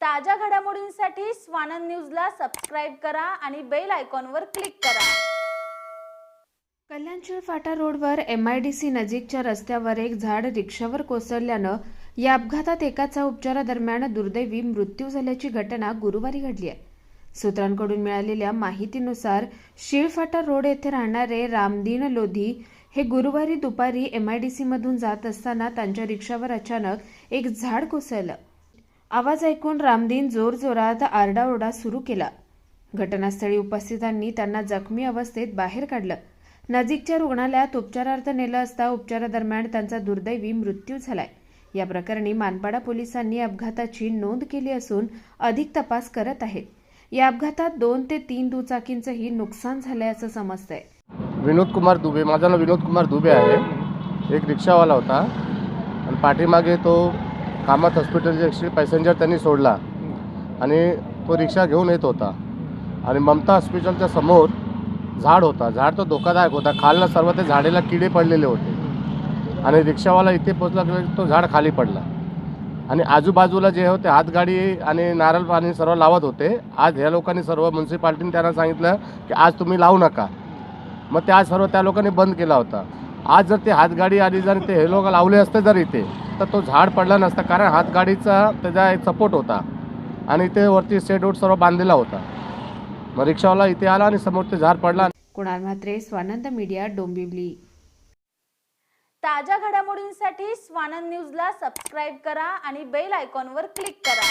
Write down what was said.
ताज्या घडामोडींसाठी स्वानंद न्यूजला सबस्क्राईब करा आणि बेल आयकॉनवर क्लिक करा. कल्याणशीळ फाटा रोडवर एम आय डी सी नजीकच्या रस्त्यावर एक झाड रिक्षावर कोसळल्यानं या अपघातात एकाचा उपचारादरम्यान दुर्दैवी मृत्यू झाल्याची घटना गुरुवारी घडली आहे. सूत्रांकडून मिळालेल्या माहितीनुसार शिळफाटा रोड येथे राहणारे रामदीन लोधी हे गुरुवारी दुपारी एम आय डी सीमधून जात असताना त्यांच्या रिक्षावर अचानक एक झाड कोसळलं. आवाज ऐकून रामदीन जोरजोरात आरडाओरडा सुरू केला. घटनास्थळी उपस्थितांनी त्यांना जखमी अवस्थेत बाहेर काढलं. नजीकच्या रुग्णालयात उपचारार्थ नेलं असता उपचारादरम्यान त्यांचा दुर्दैवी मृत्यू झालाय. या प्रकरणी मानपाडा पोलिसांनी अपघाताची नोंद केली असून अधिक तपास करत आहेत. या अपघातात दोन ते तीन दुचाकींचंही नुकसान झाल्याचं समजतंय. विनोद कुमार दुबे माझं नाव विनोद कुमार दुबे आहे. एक रिक्षावाला होता. आणि पाठीमागे तो कामात हॉस्पिटलचे एकशे पॅसेंजर त्यांनी सोडला. आणि तो रिक्षा घेऊन येत होता. आणि ममता हॉस्पिटलच्या समोर झाड होता. झाड तो धोकादायक होता. खालनं सर्व ते झाडेला किडे पडलेले होते. आणि रिक्षावाला इथे पोचला की तो झाड खाली पडला. आणि आजूबाजूला जे होते हातगाडी आणि नारळ पाणी सर्व लावत होते. आज ह्या लोकांनी सर्व म्युन्सिपाल्टीने त्यांना सांगितलं की आज तुम्ही लावू नका. मग ते आज सर्व त्या लोकांनी बंद केला होता. आज जर ते हातगाडी आली जर ते हे लोक लावले असते जर इथे तर तो झाड पडला नसता कारण हातगाडीचा त्याचा एक सपोर्ट होता. आणि इथे वरती सेट सर्व बांधलेला होता. मग रिक्षावाला इथे आला आणि समोर ते झाड पडला. कुणाल म्हात्रे स्वानंद मीडिया डोंबिवली. ताज्या घडामोडींसाठी स्वानंद न्यूजला सबस्क्राईब करा आणि बेल आयकॉनवर क्लिक करा.